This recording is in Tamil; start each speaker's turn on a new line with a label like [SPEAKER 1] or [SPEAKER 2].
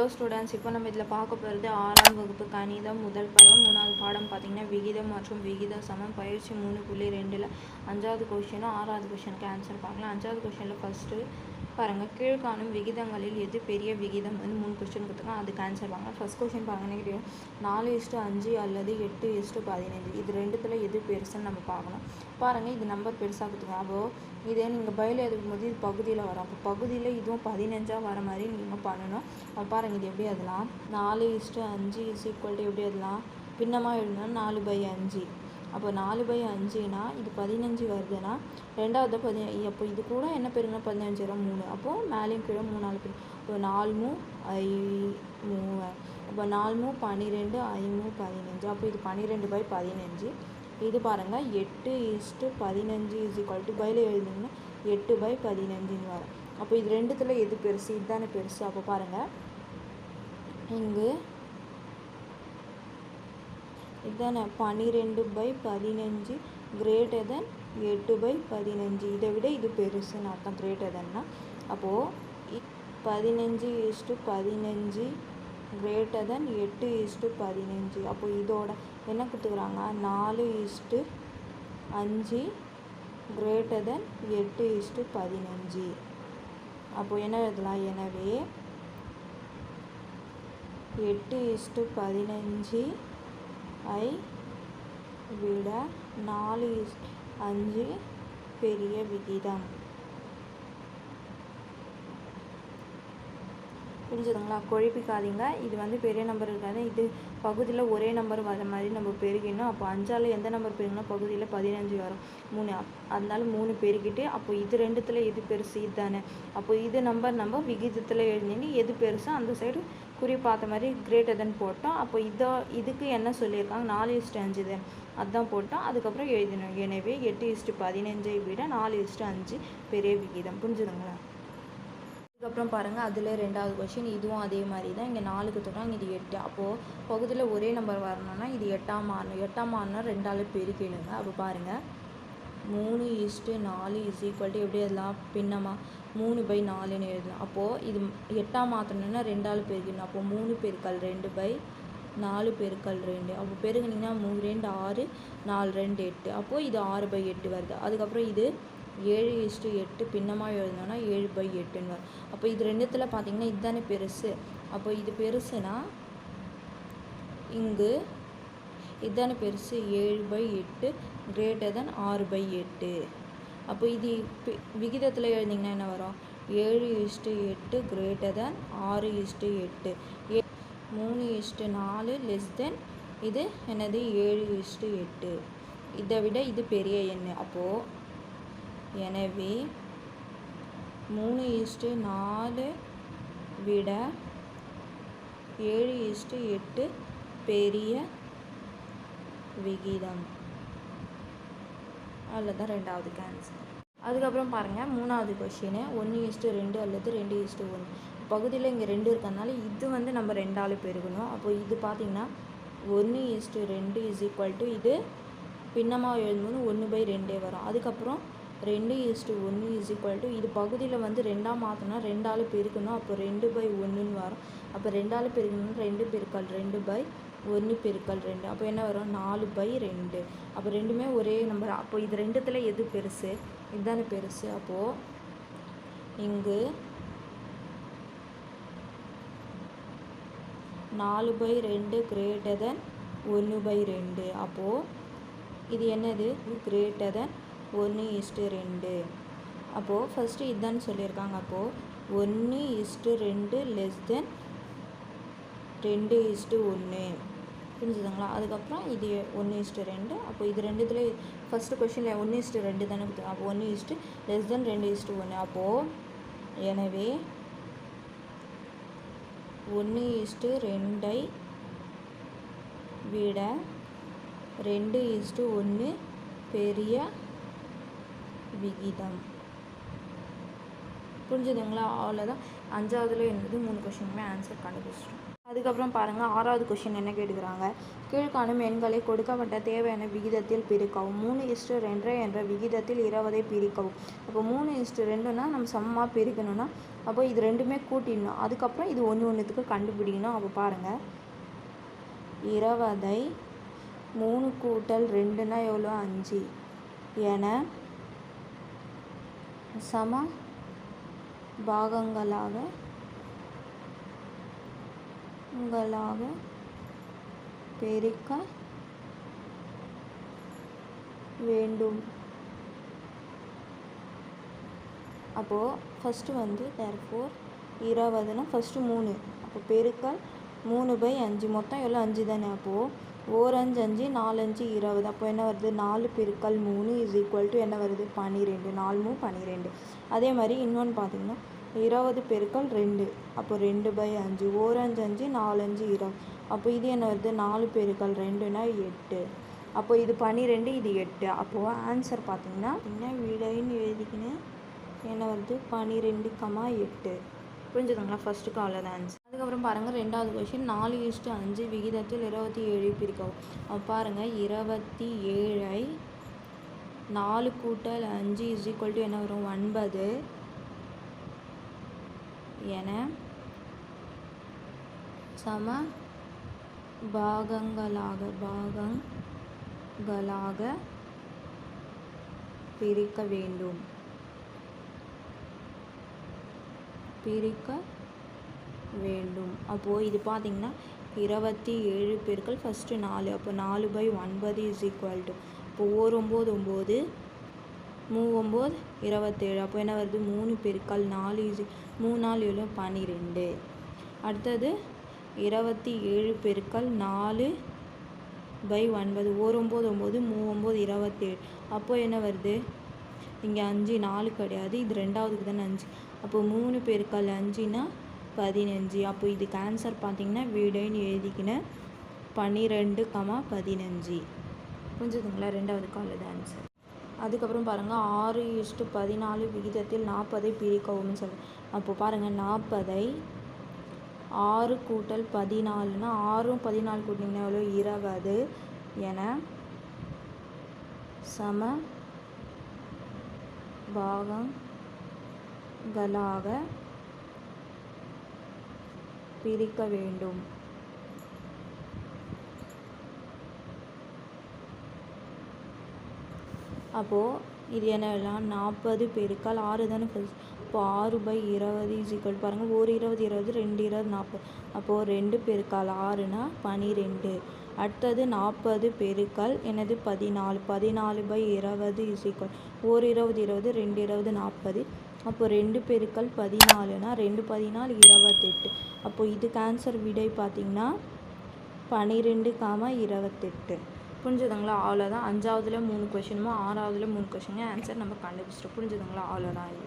[SPEAKER 1] ஹலோ ஸ்டூடெண்ட்ஸ் இப்போ நம்ம இதில் பார்க்க போகிறது ஆறாம் வகுப்பு கணிதம் முதல் பருவம் மூணாவது பாடம் பார்த்திங்கன்னா விகிதம் மற்றும் விகித சமம். பயிற்சி மூணு புள்ளி ரெண்டில் அஞ்சாவது கொஷினும் ஆறாவது கொஷனுக்கு ஆன்சர் பார்க்கலாம். அஞ்சாவது கொஷனில் ஃபஸ்ட்டு பாருங்கள் கீழ்காணும் விகிதங்களில் எது பெரிய விகிதம் வந்து மூணு கொஸ்டின் கொடுத்துருக்காங்க. அதுக்கு ஆன்சர் வாங்க. ஃபஸ்ட் கொஷின் பாருங்க நெகட்டிவ் நாலு இஸ்ட்டு அஞ்சு அல்லது எட்டு இஸ்டு பதினைஞ்சு இது ரெண்டுத்தில் எது பெருசுன்னு நம்ம பார்க்கணும். பாருங்கள் இது நம்பர் பெருசாக கொடுத்துருக்காங்க. அப்போ இதே நீங்கள் பயில எழுதும் போது இது பகுதியில் வரும். அப்போ பகுதியில் இதுவும் பதினஞ்சாக வர மாதிரி நீங்கள் பண்ணணும். அப்போ பாருங்கள் இது எப்படி அதெல்லாம் நாலு இஸ்ட்டு அஞ்சு இஸ் ஈக்குவல் டு எப்படி அதெல்லாம் பின்னமாக எழுதணும். நாலு பை அஞ்சு. அப்போ நாலு பை அஞ்சுனா இது பதினஞ்சு வருதுன்னா ரெண்டாவது பதி அப்போ இது கூட என்ன பெருங்க பதினஞ்சு வரும் மூணு. அப்போது மேலேயும் கீழே மூணு நாலு பேர் இப்போ நாலு மூ ஐ மூ அப்போ நாலு மூ பன்னிரெண்டு ஐ மூ பதினஞ்சு. அப்போ இது பன்னிரெண்டு பை பதினஞ்சு. இது பாருங்கள் எட்டு இஸ்ட்டு பதினஞ்சு இஸ் ஈக்குவல் டு பையில் எழுதிங்கன்னா எட்டு பை பதினஞ்சுன்னு வரும். அப்போ இது ரெண்டுத்தில் எது பெருசு? இதுதானே பெருசு. அப்போ பாருங்கள் இங்கு இதானே பன்னிரெண்டு பை பதினஞ்சு கிரேட்டர் தென் எட்டு பை பதினஞ்சு. இதை விட இது பெருசுன்னு அர்த்தம் கிரேட்டர் தென்னா அப்போது பதினஞ்சு இஸ்டு பதினஞ்சு கிரேட்டர் தென் எட்டு இஸ்டு பதினஞ்சு. அப்போது இதோட என்ன கொடுத்துக்குறாங்க? நாலு இஸ்டு அஞ்சு கிரேட்டர் தென் எட்டு இஸ்ட்டு பதினஞ்சு. அப்போது என்ன எழுதலாம்? எனவே எட்டு இஸ்ட்டு பதினஞ்சு ஐ விட நாலு அஞ்சு பெரிய விகிதம். புரிஞ்சுதுங்களா? குழப்பிக்காதீங்க. இது வந்து பெரிய நம்பர் இருக்காது. இது பகுதியில் ஒரே நம்பர் வர மாதிரி நம்ம பெருகினோம் அப்போ அஞ்சால் எந்த நம்பர் பெருகினா பகுதியில் பதினஞ்சு வரும். மூணு. அதனால மூணு பெருகிட்டு அப்போ இது ரெண்டுத்தில் எது பெருசு? இதுதானே. அப்போ இது நம்பர் நம்ம விகிதத்தில் எழுதினு எது பெருசோ அந்த சைடு குறி பார்த்த மாதிரி கிரேட்டர் தென் போட்டோம். அப்போ இதோ இதுக்கு என்ன சொல்லியிருக்காங்க? நாலு இஸ்ட்டு அஞ்சு தென் அதுதான் போட்டோம். அதுக்கப்புறம் எழுதினோம். எனவே எட்டு இஸ்ட்டு பதினஞ்சை விட நாலு இஸ்ட்டு அஞ்சு பெரிய விகிதம். புரிஞ்சுதுங்களா? அதுக்கப்புறம் பாருங்கள் அதில் ரெண்டாவது கொஷின் இதுவும் அதே மாதிரி தான். இங்கே நாலுக்கு தொட்டாங்க. இது எட்டு. அப்போது பகுதியில் ஒரே நம்பர் வரணும்னா இது எட்டாம் மாறணும். எட்டாம் மாறினா ரெண்டாலும் பெருக்கிடுங்க அப்போ பாருங்கள் மூணு இஸ்ட்டு நாலு இஸ் ஈக்குவல் டு எப்படி எல்லாம் பின்னமாக மூணு பை நாலுன்னு எழுதணும் அப்போது இது எட்டாம் மாற்றணும்னா ரெண்டாள் பெருக்கணும் அப்போது மூணு பெருக்கல் ரெண்டு பை நாலு பெருக்கல் ரெண்டு. அப்போ பெருக்குனிங்கன்னா மூணு ரெண்டு ஆறு நாலு ரெண்டு எட்டு. அப்போது இது ஆறு பை எட்டு வருது. அதுக்கப்புறம் இது ஏழு இஷ்டு எட்டு பின்னமாக எழுதணும்னா ஏழு பை எட்டுன்னு வரும். அப்போ இது ரெண்டுத்தில் பார்த்தீங்கன்னா இதுதானே பெருசு. அப்போ இது பெருசுனா இங்கு இதுதானே பெருசு. ஏழு பை எட்டு கிரேட்டர் தென் ஆறு பை எட்டு. அப்போ இது விகிதத்தில் எழுதிங்கன்னா என்ன வரும்? ஏழு இஸ்ட்டு எட்டு கிரேட்டர் தென் ஆறு இஸ்ட்டு எட்டு. ஏ மூணு இஸ்ட்டு நாலு லெஸ் தென் இது என்னது? ஏழு இஸ்ட்டு எட்டு. இதை விட இது பெரிய எண். அப்போது எனவே மூணு இஷ்டு நாலு விட ஏழு இஸ்ட்டு எட்டு பெரிய விகிதம். அவ்வளோதான் ரெண்டாவது கேன்சர் அதுக்கப்புறம் பாருங்கள் மூணாவது கொஷினு ஒன்று இஸ்ட்டு ரெண்டு அல்லது ரெண்டு இஸ்ட்டு ஒன்று பகுதியில் இங்கே ரெண்டு இருக்கிறதுனால இது வந்து நம்ம ரெண்டாள் பெருகணும். அப்போ இது பார்த்திங்கன்னா ஒன்று இஸ்ட்டு ரெண்டு இஸ் ஈக்குவல் டு இது பின்னமாக எழுதும்போது ஒன்று பை ரெண்டே வரும். அதுக்கப்புறம் ரெண்டு இஸ்ட்டு ஒன்று இஸ் ஈக்குவல் டு இது பகுதியில் வந்து ரெண்டாக மாற்றினா ரெண்டாள் பெருக்கணும் அப்போ ரெண்டு பை ஒன்றுன்னு வரும். அப்போ ரெண்டாள் பெருக்கணும் ரெண்டு பெருக்கல் ரெண்டு பை ஒன்று பெருக்கல் ரெண்டு. அப்போ என்ன வரும்? நாலு பை ரெண்டு. அப்போ ரெண்டுமே ஒரே நம்பர் அப்போ இது ரெண்டுத்தில் எது பெருசு? இதுதானே பெருசு. அப்போது இங்கு நாலு பை ரெண்டு கிரேட்டர் தென் ஒன்று பை ரெண்டு. அப்போது இது என்னது? கிரேட்டர் தென் ஒன்று இஸ்ட்டு ரெண்டு. அப்போது ஃபஸ்ட்டு இதுதான் சொல்லியிருக்காங்க. அப்போது ஒன்று இஸ்ட்டு ரெண்டு லெஸ் தென் ரெண்டு இஸ்ட்டு ஒன்று புரிஞ்சுதுங்களா? அதுக்கப்புறம் இது ஒன்று இஸ்ட்டு ரெண்டு. அப்போ இது ரெண்டுத்தில் ஃபஸ்ட்டு கொஷினில் ஒன்று இஸ்ட்டு ரெண்டு தானே கொடுத்தாங்க அப்போ ஒன்று இஸ்ட்டு லெஸ் தென் ரெண்டு இஸ்ட்டு ஒன்று அப்போது எனவே ஒன்று இஸ்ட்டு ரெண்டை விட ரெண்டு இஸ்ட்டு ஒன்று பெரிய விகிதம். புரிஞ்சுதுங்களா? அவ்வளோதான் அஞ்சாவதுல என்னது? மூணு கொஷினுமே ஆன்சர் கண்டுபிடிச்சிட்டோம். அதுக்கப்புறம் பாருங்கள் ஆறாவது கொஷின் என்ன கேட்டுக்கிறாங்க? கீழ்காணும் எண்களை கொடுக்கப்பட்ட தேவையான விகிதத்தில் பிரிக்கவும். மூணு இஸ்டு ரெண்டு என்ற விகிதத்தில் இருபதை பிரிக்கவும். அப்போ மூணு இஸ்டு ரெண்டுன்னா நம்ம சமமாக பிரிக்கணும்னா அப்போ இது ரெண்டுமே கூட்டிடணும். அதுக்கப்புறம் இது ஒன்று ஒன்றுத்துக்கு கண்டுபிடிக்கணும். அப்போ பாருங்கள் இருபதை மூணு கூட்டல் ரெண்டுனா எவ்வளோ? அஞ்சு. என சம பாகங்களாக உங்களாக பெருக்க வேண்டும். அப்போது ஃபஸ்ட்டு வந்து தேர்ஃபோர் இருபதுனா ஃபஸ்ட்டு மூணு. அப்போ பெருக்கல் மூணு பை அஞ்சு. மொத்தம் எவ்வளோ அஞ்சு தானே. அப்போது ஓர் அஞ்சு அஞ்சு நாலஞ்சு இருபது. அப்போ என்ன வருது? நாலு பெருக்கல் மூணு இஸ் ஈக்குவல் டு என்ன வருது? பன்னிரெண்டு நாலு மூணு பன்னிரெண்டு அதே மாதிரி இன்னொன்று பார்த்தீங்கன்னா இருபது பெருக்கல் ரெண்டு. அப்போ ரெண்டு பை அஞ்சு. ஓர் அஞ்சு அஞ்சு நாலஞ்சு இருபது அப்போ இது என்ன வருது? நாலு பெருக்கல் ரெண்டுனா எட்டு. அப்போ இது பன்னிரெண்டு இது எட்டு. அப்போது ஆன்சர் பார்த்தீங்கன்னா என்ன விடைன்னு எழுதிக்கின்னு. என்ன வருது? பன்னிரெண்டு கமா எட்டு. புரிஞ்சுதுங்களா? காலில் அவ்வளோதான் ஆன்சர் அதுக்கப்புறம் பாருங்கள் ரெண்டாவது கொஷின் நாலு இஸ்ட்டு அஞ்சு விகிதத்தில் இருபத்தி ஏழு பிரிக்கவும். அப்போ பாருங்கள் இருபத்தி ஏழை நாலு கூட்டல் அஞ்சு இஸ் ஈக்குவல் டு என்ன வரும்? ஒன்பது. என சம பாகங்களாக பாகங்களாக பிரிக்க வேண்டும். பிரிக்க வேண்டும். அப்போது இது பார்த்திங்கன்னா இருபத்தி ஏழு பேர்கள் ஃபஸ்ட்டு நாலு. அப்போ நாலு பை ஒன்பது இஸ் ஈக்குவல் டு இப்போ ஓர் ஒம்பது ஒம்பது மூ ஒம்பது இருபத்தேழு அப்போ என்ன வருது? மூணு பெருக்கால் நாலு இஸ் மூணு நாலு எவ்வளோ பன்னிரெண்டு அடுத்தது இருபத்தி ஏழு பெருக்கல் நாலு பை ஒன்பது ஒரு ஒம்பது ஒம்பது மூ ஒம்பது இருபத்தேழு. அப்போ என்ன வருது? இங்கே அஞ்சு நாலு கிடையாது இது ரெண்டாவதுக்கு தானே அஞ்சு. அப்போ மூணு பெருக்கல் அஞ்சுனா பதினஞ்சு. அப்போ இதுக்கு ஆன்சர் பார்த்தீங்கன்னா வீடுன்னு எழுதிக்கினேன் பன்னிரெண்டு கமா பதினஞ்சு. புரிஞ்சுதுங்களா? ரெண்டாவது காலது ஆன்சர் அதுக்கப்புறம் பாருங்கள் ஆறு இஷ்டு பதினாலு விகிதத்தில் நாற்பதை பிரிக்கவும் சொல்லு. அப்போ பாருங்கள் நாற்பதை ஆறு கூட்டல் பதினாலுனா ஆறும் பதினாலு கூட்டிங்கன்னா எவ்வளோ இருபது என சம பாகங்களாக பிரிக்க வேண்டும். அப்போது இது என்னெல்லாம் நாற்பது பெருக்கால் ஆறு தானே ஃபஸ்ட் இப்போ ஆறு பை இருபது இஸ் பாருங்கள் ஒரு இருபது இருபது ரெண்டு இருபது நாற்பது. அப்போது ரெண்டு பெருக்கால் ஆறுனா பனிரெண்டு. அடுத்தது நாற்பது பெருக்கல் எனது பதினாலு. பதினாலு பை இருபது இஸ் ஓர் ஒரு இருபது இருபது ரெண்டு இருபது நாற்பது. அப்போ ரெண்டு பெருக்கல் பதினாலுனா ரெண்டு பதினாலு இருபத்தெட்டு. அப்போது இதுக்கு ஆன்சர் விடை பார்த்திங்கன்னா பன்னிரெண்டு காம இருபத்தெட்டு. புரிஞ்சுதுங்களா? அவ்வளோதான் அஞ்சாவதுல மூணு கொஷினுமோ ஆறாவதுல மூணு கொஷினும் ஆன்சர் நம்ம கண்டுபிடிச்சிட்டோம். புரிஞ்சுதுங்களா? அவ்வளோதான் இது.